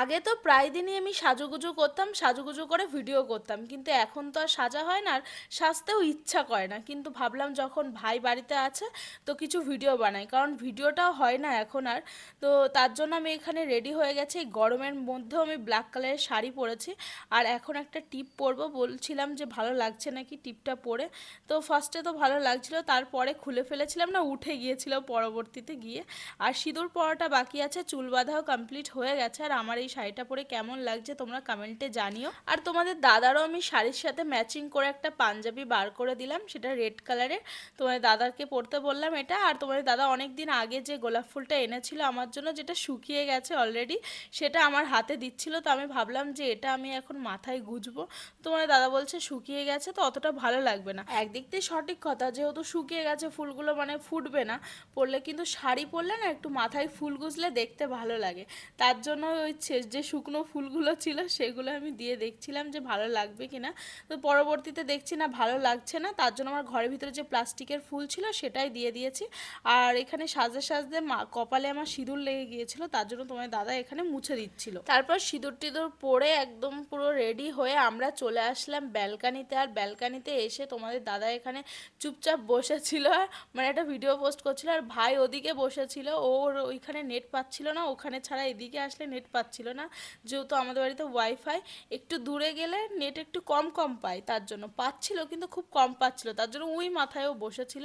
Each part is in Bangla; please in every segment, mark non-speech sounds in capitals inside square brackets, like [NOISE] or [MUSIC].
আগে তো প্রায় দিনই আমি সাজুগুজু করতাম, সাজুগুজু করে ভিডিও করতাম। কিন্তু এখন তো আর সাজা হয় না, আর সাজতেও ইচ্ছা করে না। কিন্তু ভাবলাম যখন ভাই বাড়িতে আছে, তো কিছু ভিডিও বানাই। কারণ ভিডিওটাও হয় না এখন আর। তো তার জন্য আমি এখানে রেডি হয়ে গেছি। এই গরমের মধ্যেও আমি ব্ল্যাক কালারের শাড়ি পরেছি। আর এখন একটা টিপ পরবো। বলছিলাম যে ভালো লাগছে নাকি টিপটা পরে। তো ফার্স্টে তো ভালো লাগছিল। তারপরে খুলে ফেলেছিলাম না, উঠে গিয়েছিল পরবর্তীতে গিয়ে। আর সিঁদুর পরাটা বাকি আছে। চুল বাঁধাও কমপ্লিট হয়ে গেছে। আর আমার এই শাড়িটা পরে কেমন লাগছে তোমরা কমেন্টে জানিও। আর তোমাদের দাদারও আমি শাড়ির সাথে ম্যাচিং করে একটা পাঞ্জাবি বার করে দিলাম, সেটা রেড কালারের তোমাদের দাদাকে পরতে বললাম এটা, আর তোমাদের দাদা অনেক দিন আগে যে গোলাপ ফুলটা এনেছিল আমার জন্য, যেটা শুকিয়ে গেছে অলরেডি সেটা আমার হাতে দিচ্ছিল। তো আমি ভাবলাম যে এটা আমি এখন মাথায় গুজবো। তোমার দাদা বলছে শুকিয়ে গেছে, তো অতটা ভালো লাগবে না। একদিক দিয়ে সঠিক কথা, যেহেতু শুকিয়ে গেছে, ফুলগুলো মানে ফুটবে না, পরলে কিন্তু শাড়ি পরলে না একটু মাথায় ফুল গুজলে দেখতে ভালো লাগে। তার জন্য ওই ছে- যে শুকনো ফুলগুলো ছিল সেগুলো আমি দিয়ে দেখছিলাম যে ভালো লাগবে কিনা। তো পরবর্তীতে দেখছি না ভালো লাগছে না, তার জন্য আমার ঘরের ভিতরে যে প্লাস্টিকের ফুল ছিল সেটাই দিয়ে দিয়েছি। আর এখানে সাজতে সাজতে মা, কপালে আমার সিঁদুর লেগে গিয়েছিল, তার জন্য তোমার দাদা এখানে মুছে দিচ্ছিল। তারপর সিঁদুর টিঁদুর পরে একদম পুরো রেডি হয়ে আমরা চলে আসলাম ব্যালকানিতে। আর ব্যালকানিতে এসে তোমাদের দাদা এখানে চুপচাপ বসেছিল মানে একটা ভিডিও পোস্ট করছিল, আর ভাই ওদিকে বসেছিল, ওর ওইখানে নেট পাচ্ছিল না, ওখানে ছাড়া এদিকে আসলে নেট পাচ্ছিল না। যেহেতু আমাদের বাড়িতে ওয়াইফাই একটু দূরে গেলে নেট একটু কম কম পায় তার জন্য। পাচ্ছিল কিন্তু খুব কম পাচ্ছিল, তার জন্য ওই মাথায়ও বসেছিল।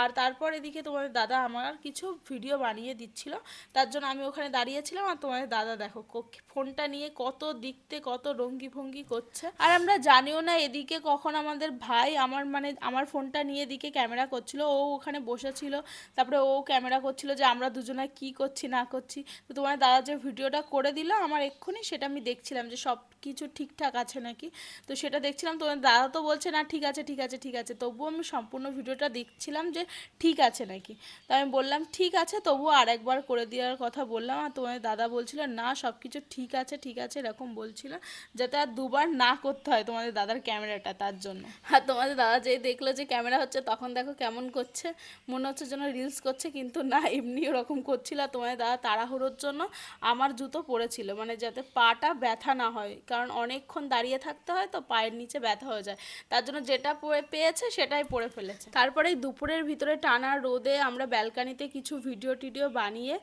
আর তারপর এদিকে তোমাদের দাদা আমার কিছু ভিডিও বানিয়ে দিচ্ছিল। তার জন্য আমি ওখানে দাঁড়িয়েছিলাম আর তোমাদের দাদা দেখো ফোনটা নিয়ে কত দিকতে কত রঙ্গি ভঙ্গি করছে। আর আমরা জানিও না এদিকে কখন আমাদের ভাই আমার মানে আমার ফোনটা নিয়ে এদিকে ক্যামেরা করছিল। ও ওখানে বসেছিল, তারপরে ও ক্যামেরা করছিল যে আমরা দুজনে কি করছি, না করছি। তো তোমার দাদা যে ভিডিওটা করে দিল আমার এক্ষুনি সেটা আমি দেখছিলাম যে সব কিছু ঠিকঠাক আছে নাকি। তো সেটা দেখছিলাম তোমার দাদা তো বলছে, না, ঠিক আছে ঠিক আছে ঠিক আছে। তবুও আমি সম্পূর্ণ ভিডিওটা দেখছিলাম যে ঠিক আছে নাকি। তো আমি বললাম, ঠিক আছে। তবুও আরেকবার করে দেওয়ার কথা বললাম আর তোমার দাদা বলছিল, না, সব কিছু ঠিক আছে ঠিক আছে, এরকম বলছিল, যাতে আর দুবার না করতে হয় তোমাদের দাদার ক্যামেরাটা তার জন্য। আর তোমাদের দাদা যেই দেখল যে ক্যামেরা হচ্ছে, তখন দেখো কেমন করছে। মনে হচ্ছে যেন রিলস করছে, কিন্তু না, এমনি ওরকম করছিল। আর তোমাদের দাদা তাড়াহুড়োর জন্য আমার জুতো পড়েছিল মানে যাতে পাটা ব্যথা না হয়, কারণ অনেকক্ষণ দাঁড়িয়ে থাকতে হয় তো পায়ের নিচে ব্যথা হয়ে যায়। তার জন্য যেটা পরে পেয়েছে সেটাই পরে ফেলেছে। তারপরে দুপুরের ভিতরে টানা রোদে আমরা ব্যালকানিতে কিছু ভিডিও টিডিও বানিয়ে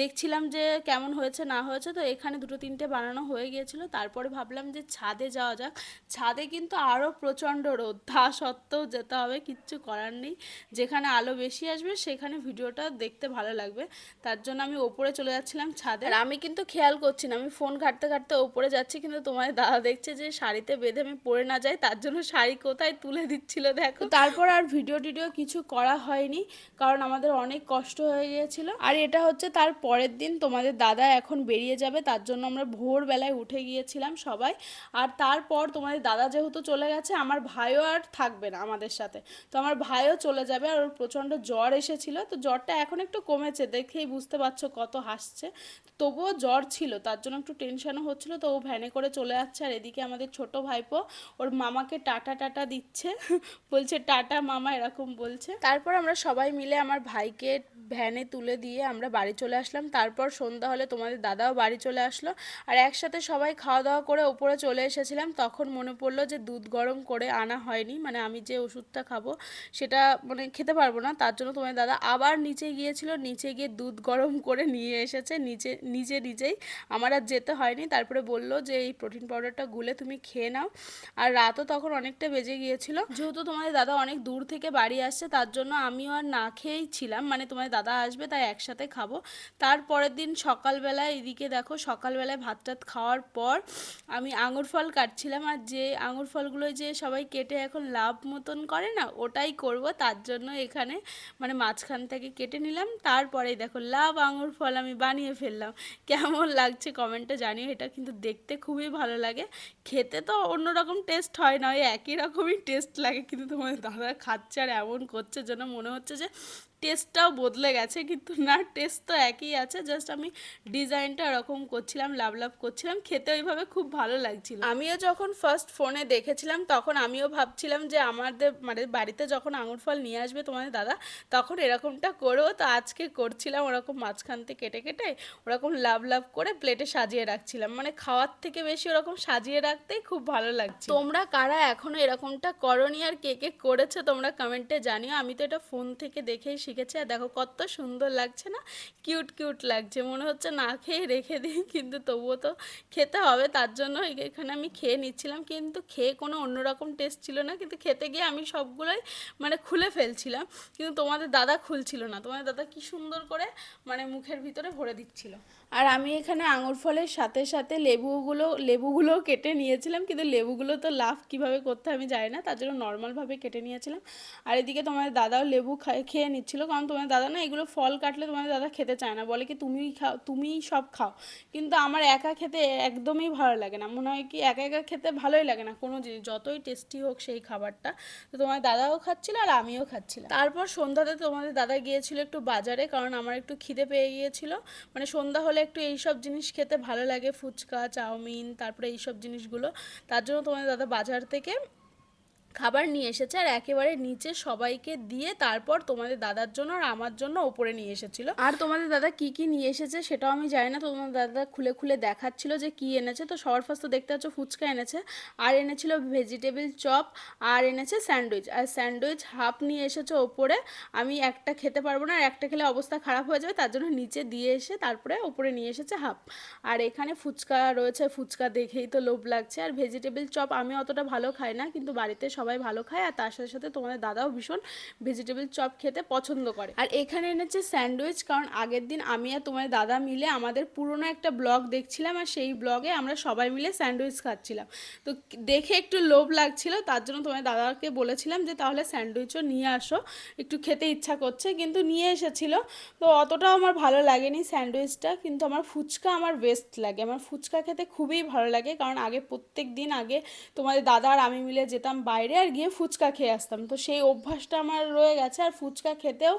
দেখছিলাম যে কেমন হয়েছে, না হয়েছে। তো এখানে দুটো তিনটে বানানো হয়ে গিয়েছিল। তারপরে ভাবলাম যে ছাদে যাওয়া যাক। ছাদে কিন্তু আরও প্রচণ্ড রোদ, তা সত্ত্বেও যেতে হবে, কিচ্ছু করার নেই। যেখানে আলো বেশি আসবে সেখানে ভিডিওটা দেখতে ভালো লাগবে। তার জন্য আমি ওপরে চলে যাচ্ছিলাম ছাদে। আর আমি কিন্তু খেয়াল করছি না। আমি ফোন ঘাটতে ঘাটতে ওপরে যাচ্ছি, কিন্তু তোমার দাদা দেখছে যে শাড়িতে বেঁধে আমি পরে না যাই, তার জন্য শাড়ি কোথায় তুলে দিচ্ছিল দেখো। তারপর আর ভিডিও টিডিও কিছু করা হয়নি, কারণ আমাদের অনেক কষ্ট হয়ে গিয়েছিল। আর এটা হচ্ছে তার পরের দিন, তোমাদের দাদা এখন বেরিয়ে যাবে, তার জন্য আমরা ভোরবেলায় উঠে গিয়েছিলাম সবাই। আর তারপর তোমাদের দাদা যেহেতু চলে গেছে, আমার ভাইও আর থাকবে না আমাদের সাথে। তো আমার ভাইও চলে যাবে, আর ওর প্রচণ্ড জ্বর এসেছিল, তো জ্বরটা এখন একটু কমেছে, দেখেই বুঝতে পারছ কত হাসছে। তবুও জ্বর ছিল তার জন্য একটু টেনশনও হচ্ছিল, তো ও ভ্যানে করে চলে যাচ্ছে। আর এদিকে আমাদের ছোট ভাইপো, ওর মামাকে টাটা টাটা দিচ্ছে। [LAUGHS] বলছে, টাটা মামা, এরকম বলছে। তারপর আমরা সবাই মিলে আমার ভাইকে ভ্যানে তুলে দিয়ে আমরা বাড়ি চলে আসলাম। তারপর সন্ধ্যা হলে তোমাদের দাদাও বাড়ি চলে আসলো। আর একসাথে সবাই খাওয়া দাওয়া করে ওপরে চলে এসেছিলাম। তখন মনে পড়ল যে দুধ গরম করে আনা হয়নি। মানে আমি যে ওষুধটা খাব সেটা মানে খেতে পারব না। তার জন্য তোমার দাদা আবার নিচে গিয়েছিল। নিচে গিয়ে দুধ গরম করে নিয়ে এসেছে। নিচে, নিজে নিজেই আমার আর যেতে হয়নি। তারপরে বলল যে, এই প্রোটিন পাউডারটা গুলে তুমি খেয়ে নাও। আর রাতও তখন অনেকটা বেজে গিয়েছিল। যেহেতু তোমাদের দাদা অনেক দূর থেকে বাড়ি আসছে, তার জন্য আমিও আর না খেয়েই ছিলাম। মানে তোমাদের দাদা আসবে, তাই একসাথে খাব। তারপরের দিন সকালবেলায় এদিকে দেখো, সকালবেলায় ভাত টাত খাওয়ার পর আমি আঙুর ফল কাটছিলাম। আর যে আঙুর ফলগুলো যে সবাই কেটে এখন লাভ মতন করে না, ওটাই করব। তার জন্য এখানে মানে মাঝখান থেকে কেটে নিলাম। তারপরেই দেখো, লাভ আঙুর ফল আমি বানিয়ে ফেললাম। কেমন লাগছে কমেন্টে জানিও, এটা কিন্তু দেখতে খুবই ভালো লাগে। খেতে তো অন্যরকম টেস্ট হয় না, ওই একই রকমই টেস্ট লাগে, কিন্তু তোমার দাদা খাচ্ছে আর এমন করছে যেন মনে হচ্ছে যে টেস্টটাও বদলে গেছে কিন্তু না টেস্ট তো একই আছে জাস্ট আমি ডিজাইনটা ওরকম করছিলাম লাভ লাভ করছিলাম খেতে ওইভাবে খুব ভালো লাগছিল। আমিও যখন ফার্স্ট ফোনে দেখেছিলাম তখন আমিও ভাবছিলাম যে আমাদের মানে বাড়িতে যখন আঙুর ফল নিয়ে আসবে তোমাদের দাদা তখন এরকমটা করো তো আজকে করছিলাম ওরকম মাঝখান থেকে কেটে কেটে ওরকম লাভ লাভ করে প্লেটে সাজিয়ে রাখছিলাম। মানে খাওয়ার থেকে বেশি ওরকম সাজিয়ে রাখতেই খুব ভালো লাগছে তোমরা কারা এখনও এরকমটা করনি আর কে কে করেছ তোমরা কমেন্টে জানিও আমি তো এটা ফোন থেকে দেখেই শিখেছি। আর দেখো কত সুন্দর লাগছে না? কিউট কিউট লাগছে। মনে হচ্ছে না খেয়ে রেখে দিই, কিন্তু তবুও তো খেতে হবে। তার জন্য এখানে আমি খেয়ে নিচ্ছিলাম। কিন্তু খেয়ে কোনো অন্যরকম টেস্ট ছিল না। কিন্তু খেতে গিয়ে আমি সবগুলোই মানে খুলে ফেলছিলাম। কিন্তু তোমাদের দাদা খুলছিল না। তোমাদের দাদা কি সুন্দর করে মানে মুখের ভিতরে ভরে দিচ্ছিল। আর আমি এখানে আঙুর ফলের সাথে সাথে লেবুগুলো, লেবুগুলোও কেটে নিয়েছিলাম। কিন্তু লেবুগুলো তো লাভ কীভাবে করতে আমি জানি না। তার জন্য নর্মালভাবে কেটে নিয়েছিলাম। আর এদিকে তোমাদের দাদাও লেবু খেয়ে খেয়ে নিচ্ছিল কারণ তোমার দাদা না এগুলো ফল কাটলে তোমাদের দাদা খেতে চায় না। বলে কি তুমিই খাও তুমিই সব খাও। কিন্তু আমার একা খেতে একদমই ভালো লাগে না। মনে হয় কি, একা একা খেতে ভালোই লাগে না কোনো জিনিস। যতই টেস্টি হোক সেই খাবারটা। তো তোমার দাদাও খাচ্ছিল আর আমিও খাচ্ছিলাম। তারপর সন্ধ্যাতে তোমাদের দাদা গিয়েছিল একটু বাজারে, কারণ আমার একটু খিদে পেয়ে গিয়েছিল। মানে সন্ধ্যা হলে একটু এইসব জিনিস খেতে ভালো লাগে। ফুচকা, চাউমিন, তারপরে এইসব জিনিসগুলো। তার জন্য তোমাদের দাদা বাজার থেকে খাবার নিয়ে এসেছে আর একেবারে নিচে সবাইকে দিয়ে তারপর তোমাদের দাদার জন্য আর আমার জন্য ওপরে নিয়ে এসেছিল। আর তোমাদের দাদা কি কি নিয়ে এসেছে সেটাও আমি জানি না। তোমাদের দাদা খুলে খুলে দেখাচ্ছিল যে কি এনেছে। তো সবার ফার্স্ট তো দেখতে পাচ্ছ ফুচকা এনেছে, আর এনেছিল ভেজিটেবল চপ আর এনেছে স্যান্ডউইচ আর স্যান্ডউইচ হাফ নিয়ে এসেছে ওপরে। আমি একটা খেতে পারব না, আর একটা খেলে অবস্থা খারাপ হয়ে যাবে, তার জন্য নিচে দিয়ে এসে তারপরে ওপরে নিয়ে এসেছে হাফ আর এখানে ফুচকা রয়েছে, ফুচকা দেখেই তো লোভ লাগছে। আর ভেজিটেবল চপ আমি অতটা ভালো খাই না, কিন্তু বাড়িতে সবাই ভালো খায় আর তার সাথে সাথে তোমাদের দাদাও ভীষণ ভেজিটেবল চপ খেতে পছন্দ করে। আর এখানে এনেছে স্যান্ডউইচ কারণ আগের দিন আমি আর তোমাদের দাদা মিলে আমাদের পুরনো একটা ব্লগ দেখছিলাম আর সেই ব্লগে আমরা সবাই মিলে স্যান্ডউইচ খাচ্ছিলাম। তো দেখে একটু লোভ লাগছিল, তার জন্য তোমার দাদাকে বলেছিলাম যে তাহলে স্যান্ডউইচও নিয়ে আসো, একটু খেতে ইচ্ছা করছে কিন্তু নিয়ে এসেছিল। তো অতটাও আমার ভালো লাগেনি স্যান্ডউইচটা কিন্তু আমার ফুচকা আমার বেস্ট লাগে। আমার ফুচকা খেতে খুবই ভালো লাগে কারণ আগে প্রত্যেক দিন আগে তোমাদের দাদা আর আমি মিলে যেতাম বাইরে আর গিয়ে ফুচকা খেয়ে আসতাম। তো সেই অভ্যাসটা আমার রয়ে গেছে আর ফুচকা খেতেও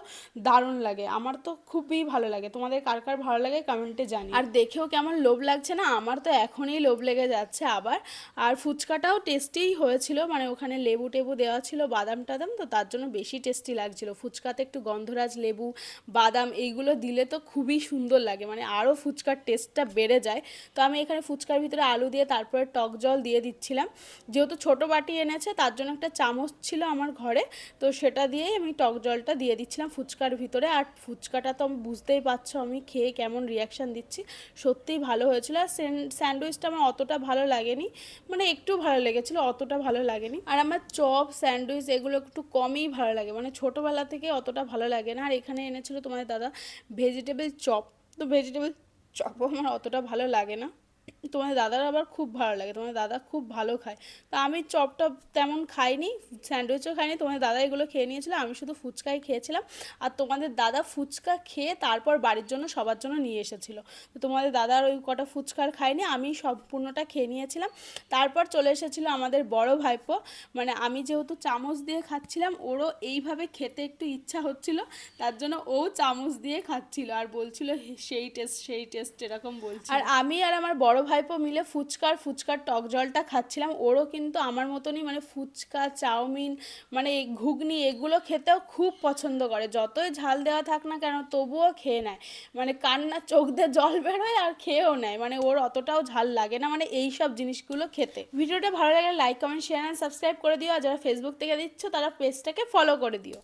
দারুণ লাগে। আমার তো খুবই ভালো লাগে। তোমাদের কার কার ভালো লাগে কমেন্টে জানি আর দেখেও কেমন লোভ লাগছে না? আমার তো এখনই লোভ লেগে যাচ্ছে আবার। আর ফুচকাটাও টেস্টিই হয়েছিল। মানে ওখানে লেবু টেবু দেওয়া ছিল, বাদাম টাদাম, তো তার জন্য বেশি টেস্টি লাগছিল। ফুচকাতে একটু গন্ধরাজ লেবু, বাদাম এইগুলো দিলে তো খুবই সুন্দর লাগে। মানে আরও ফুচকার টেস্টটা বেড়ে যায়। তো আমি এখানে ফুচকার ভিতরে আলু দিয়ে তারপরে টক জল দিয়ে দিচ্ছিলাম। যেহেতু ছোট বাটি এনেছে, তার জন্য একটা চামচ ছিল আমার ঘরে, তো সেটা দিয়েই আমি টক জলটা দিয়ে দিচ্ছিলাম ফুচকার ভিতরে। আর ফুচকাটা তো আমি বুঝতেই পারছ আমি খেয়ে কেমন রিয়াকশান দিচ্ছি। সত্যিই ভালো হয়েছিল। আর স্যান্ডউইচটা আমার অতটা ভালো লাগেনি। মানে একটু ভালো লেগেছিলো, অতটা ভালো লাগেনি। আর আমার চপ, স্যান্ডউইচ এগুলো একটু কমই ভালো লাগে। মানে ছোটোবেলা থেকে অতটা ভালো লাগে না। আর এখানে এনেছিল তোমাদের দাদা ভেজিটেবল চপ। তো ভেজিটেবল চপও আমার অতটা ভালো লাগে না। তোমাদের দাদার আবার খুব ভালো লাগে তোমার দাদা খুব ভালো খায়। তো আমি চপটা তেমন খাইনি, স্যান্ডউইচও খাইনি, তোমাদের দাদা এগুলো খেয়ে নিয়েছিল, আমি শুধু ফুচকাই খেয়েছিলাম। আর তোমাদের দাদা ফুচকা খেয়ে তারপর বাড়ির জন্য, সবার জন্য নিয়ে এসেছিল। তো তোমাদের দাদার ওই কটা ফুচকার খাইনি আমি সম্পূর্ণটা খেয়ে নিয়েছিলাম। তারপর চলে এসেছিল আমাদের বড় ভাইপো মানে আমি যেহেতু চামচ দিয়ে খাচ্ছিলাম, ওরও এইভাবে খেতে একটু ইচ্ছা হচ্ছিল, তার জন্য ও চামচ দিয়ে খাচ্ছিল। আর বলছিল সেই টেস্ট সেই টেস্ট, এরকম বলছিল। আর আমি আর আমার বড় ভাইপো মিলে ফুচকার ফুচকার টক জলটা খাচ্ছিলাম। ওরও কিন্তু আমার মতনই মানে ফুচকা, চাউমিন মানে এই ঘুগনি এগুলো খেতেও খুব পছন্দ করে। যতই ঝাল দেওয়া থাক না কেন তবুও খেয়ে নেয়। মানে কান্না চোখ দিয়ে জল বেরোয় আর খেয়েও নেয়। মানে ওর অতটাও ঝাল লাগে না মানে এই সব জিনিসগুলো খেতে। ভিডিওটা ভালো লাগলে like comment share and subscribe করে দিও। আর যারা ফেসবুক থেকে দিচ্ছ তারা পেজটাকে ফলো করে দিও।